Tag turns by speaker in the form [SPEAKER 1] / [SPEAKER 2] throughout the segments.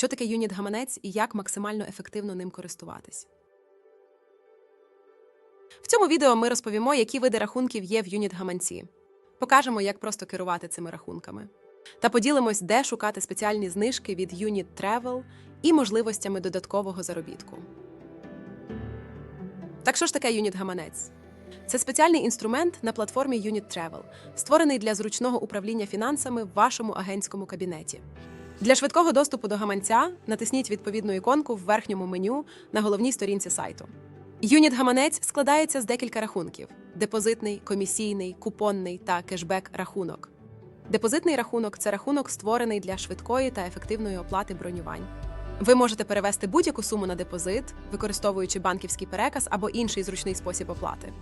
[SPEAKER 1] Що таке юніт гаманець і як максимально ефективно ним користуватись? В цьому відео ми розповімо, які види рахунків є в юніт гаманці. Покажемо, як просто керувати цими рахунками. Та поділимось, де шукати спеціальні знижки від Unit Travel і можливостями додаткового заробітку. Так що ж таке юніт гаманець? Це спеціальний інструмент на платформі Unit Travel, створений для зручного управління фінансами в вашому агентському кабінеті. Для швидкого доступу до гаманця натисніть відповідну іконку в верхньому меню на головній сторінці сайту. Юніт гаманець складається з декілька рахунків: депозитний, комісійний, купонний та кешбек рахунок. Депозитний рахунок це рахунок, створений для швидкої та ефективної оплати бронювань. Ви можете перевести будь-яку суму на депозит, використовуючи банківський переказ або інший зручний спосіб оплати.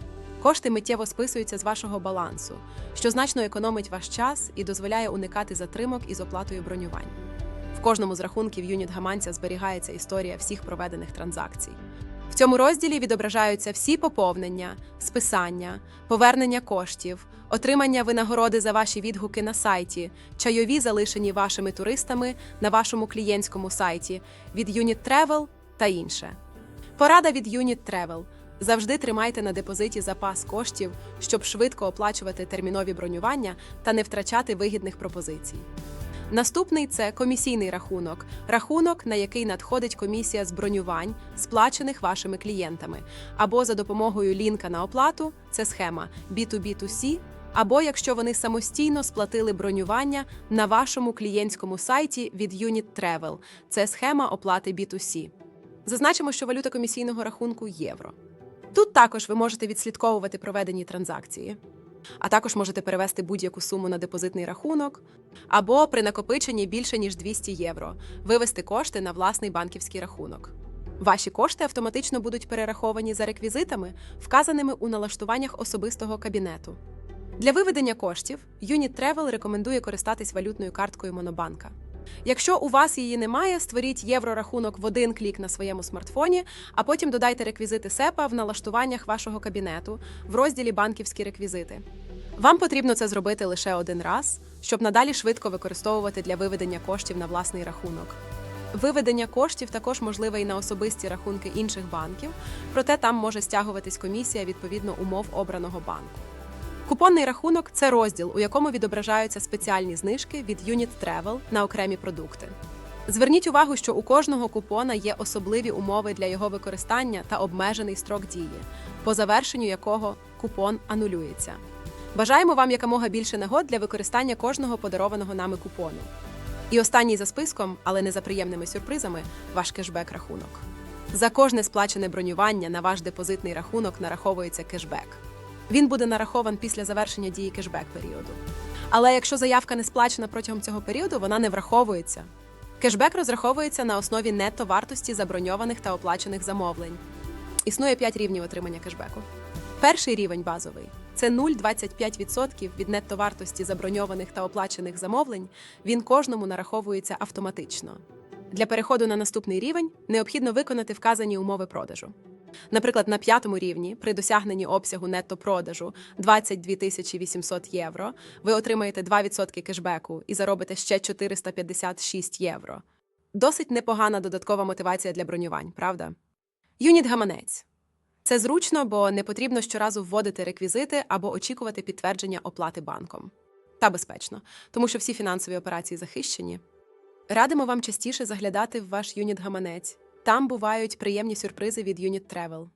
[SPEAKER 1] Кошти миттєво списуються з вашого балансу, що значно економить ваш час і дозволяє уникати затримок із оплатою бронювань. В кожному з рахунків юніт гаманця зберігається історія всіх проведених транзакцій. В цьому розділі відображаються всі поповнення, списання, повернення коштів, отримання винагороди за ваші відгуки на сайті, чайові залишені вашими туристами на вашому клієнтському сайті від Unit Travel та інше. Порада від Unit Travel. Завжди тримайте на депозиті запас коштів, щоб швидко оплачувати термінові бронювання та не втрачати вигідних пропозицій. Наступний це комісійний рахунок, рахунок, на який надходить комісія з бронювань, сплачених вашими клієнтами, або за допомогою лінка на оплату це схема B2B2C, або якщо вони самостійно сплатили бронювання на вашому клієнтському сайті від Unit Travel. Це схема оплати B2C. Зазначимо, що валюта комісійного рахунку євро. Тут також ви можете відслідковувати проведені транзакції, а також можете перевести будь-яку суму на депозитний рахунок, або при накопиченні більше ніж 200 євро вивести кошти на власний банківський рахунок. Ваші кошти автоматично будуть перераховані за реквізитами, вказаними у налаштуваннях особистого кабінету. Для виведення коштів Unit Travel рекомендує користатись валютною карткою Монобанка. Якщо у вас її немає, створіть єврорахунок в один клік на своєму смартфоні, а потім додайте реквізити СЕПА в налаштуваннях вашого кабінету в розділі Банківські реквізити. Вам потрібно це зробити лише один раз, щоб надалі швидко використовувати для виведення коштів на власний рахунок. Виведення коштів також можливе і на особисті рахунки інших банків, проте там може стягуватись комісія відповідно умов обраного банку. Купонний рахунок це розділ, у якому відображаються спеціальні знижки від Unit Travel на окремі продукти. Зверніть увагу, що у кожного купона є особливі умови для його використання та обмежений строк дії, по завершенню якого купон анулюється. Бажаємо вам якомога більше нагод для використання кожного подарованого нами купону. І останній за списком, але не за приємними сюрпризами, ваш кешбек рахунок. За кожне сплачене бронювання на ваш депозитний рахунок нараховується кешбек. Він буде нарахован після завершення дії кешбек періоду. Але якщо заявка не сплачена протягом цього періоду, вона не враховується. Кешбек розраховується на основі нетто вартості заброньованих та оплачених замовлень. Існує 5 рівнів отримання кешбеку. Перший рівень базовий це 0,25% від нетто вартості заброньованих та оплачених замовлень. Він кожному нараховується автоматично. Для переходу на наступний рівень необхідно виконати вказані умови продажу. Наприклад, на п'ятому рівні при досягненні обсягу нетто продажу 22 тисячі 800 євро, ви отримаєте 2% кешбеку і заробите ще 456 євро. Досить непогана додаткова мотивація для бронювань, правда? Юніт гаманець. Це зручно, бо не потрібно щоразу вводити реквізити або очікувати підтвердження оплати банком. Та безпечно, тому що всі фінансові операції захищені. Радимо вам частіше заглядати в ваш юніт гаманець. Там бувають приємні сюрпризи від Unit Travel.